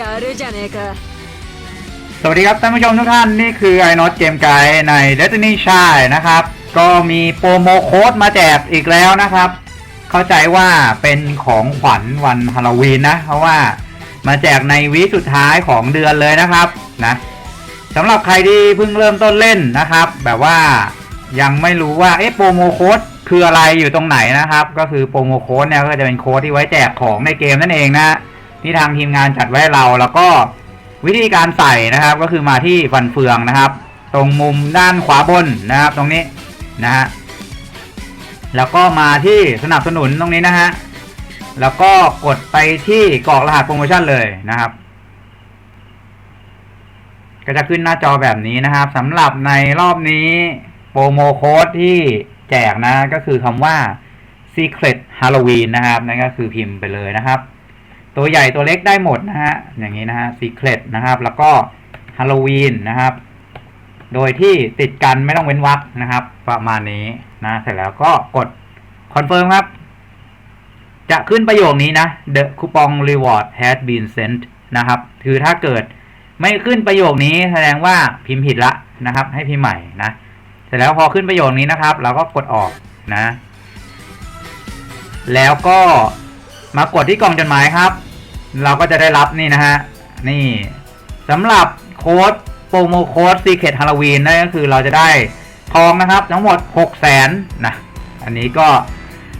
やるじゃねえか สวัสดีครับท่านผู้ชมทุกท่านนี่คือไอ้น็อตเกมไกด์ใน Destiny c h i นะครับ ก็มีโปรโมโค้ดมาแจกอีกแล้วนะครับ เข้าใจว่าเป็นของขวัญวันฮาโลวีนนะ เพราะว่ามาแจกในวีคสุดท้ายของเดือนเลยนะครับนะสำหรับใครที่เพิ่งเริ่มต้นเล่นนะครับ แบบว่ายังไม่รู้ว่าเอ๊ะโปรโมโค้ดคืออะไรอยู่ตรงไหนนะครับ ก็คือโปรโมโค้ดเนี่ยก็จะเป็นโค้ดที่ไว้แจกของในเกมนั่นเองนะ ที่ทางทีมงานจัดไว้เรา แล้วก็วิธีการใส่นะครับ ก็คือมาที่ฟันเฟืองนะครับ ตรงมุมด้านขวาบนนะครับ ตรงนี้นะฮะแล้วก็มาที่สนับสนุนตรงนี้นะฮะแล้วก็กดไปที่กรอกรหัสโปรโมชั่นเลยนะครับ ก็จะขึ้นหน้าจอแบบนี้นะครับสำหรับในรอบนี้โปรโมโค้ดที่แจกนะ ก็คือคำว่า Secret Halloween นะครับ นั่นก็คือพิมพ์ไปเลยนะครับ ตัวใหญ่ตัวเล็กได้หมดนะฮะ อย่างนี้นะฮะ Secret นะครับ แล้วก็ Halloween นะครับ โดยที่ติดกันไม่ต้องเว้นวรรคนะครับ ประมาณนี้นะ เสร็จแล้วก็กด Confirm ครับ จะขึ้นประโยคนี้นะ The coupon reward has been sent นะครับ คือถ้าเกิดไม่ขึ้นประโยคนี้แสดงว่าพิมพ์ผิดละนะครับ ให้พิมพ์ใหม่นะ เสร็จแล้วพอขึ้นประโยคนี้นะครับ เราก็กดออกนะ แล้วก็ มากดที่กล่องจดหมายครับ เราก็จะได้รับนี่นะฮะ นี่สำหรับโค้ดโปรโมโค้ด Secret Halloween นั่นก็คือเราจะได้ทองนะครับ ทั้งหมด 6 0แสนนะอันนี้ก็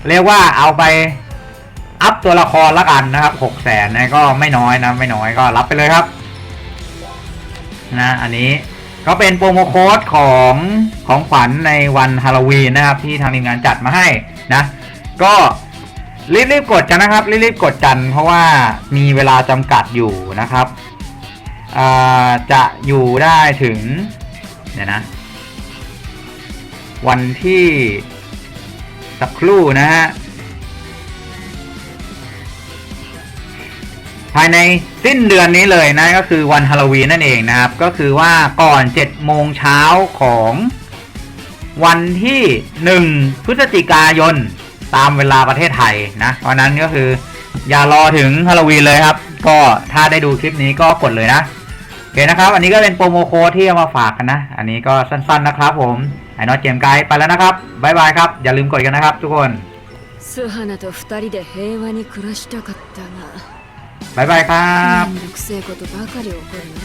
เรียกว่าเอาไปอัพตัวละครละกันนะครับ6 0แสนนะก็ไม่น้อยนะไม่น้อยก็รับไปเลยครับนะอันนี้ก็เป็นโปรโมโค้ดของของขวัญในวันฮาโลวีนนะครับ ที่ทางทีมงานจัดมาให้นะ ก็ รีบๆกดกันนะครับรีบๆกดกัน เพราะว่ามีเวลาจำกัดอยู่นะครับจะอยู่ได้ถึงเดี๋ยวนะ วันที่สักครู่นะฮะภายในสิ้นเดือนนี้เลยนะก็คือวันฮาโลวีนนั่นเองนะครับ ก็คือว่าก่อน7โมงเช้าของวันที่ 1 พฤศจิกายน ตามเวลาประเทศไทยนะเพราะนั้นก็คือ อย่ารอถึงฮาโลวีนเลยครับ ก็ถ้าได้ดูคลิปนี้ก็กดเลยนะโอเคนะครับ อันนี้ก็เป็นโปรโมโค้ดที่เอามาฝากกันนะ อันนี้ก็สั้นๆนะครับผมไอ้นอตเกมไกด์ไปแล้วนะครับบ๊ายบายครับ อย่าลืมกดกันนะครับ ทุกคน 素花と二人で平和に暮らしたかったが บ๊ายบายครับ めんどくせえことばかり起こるな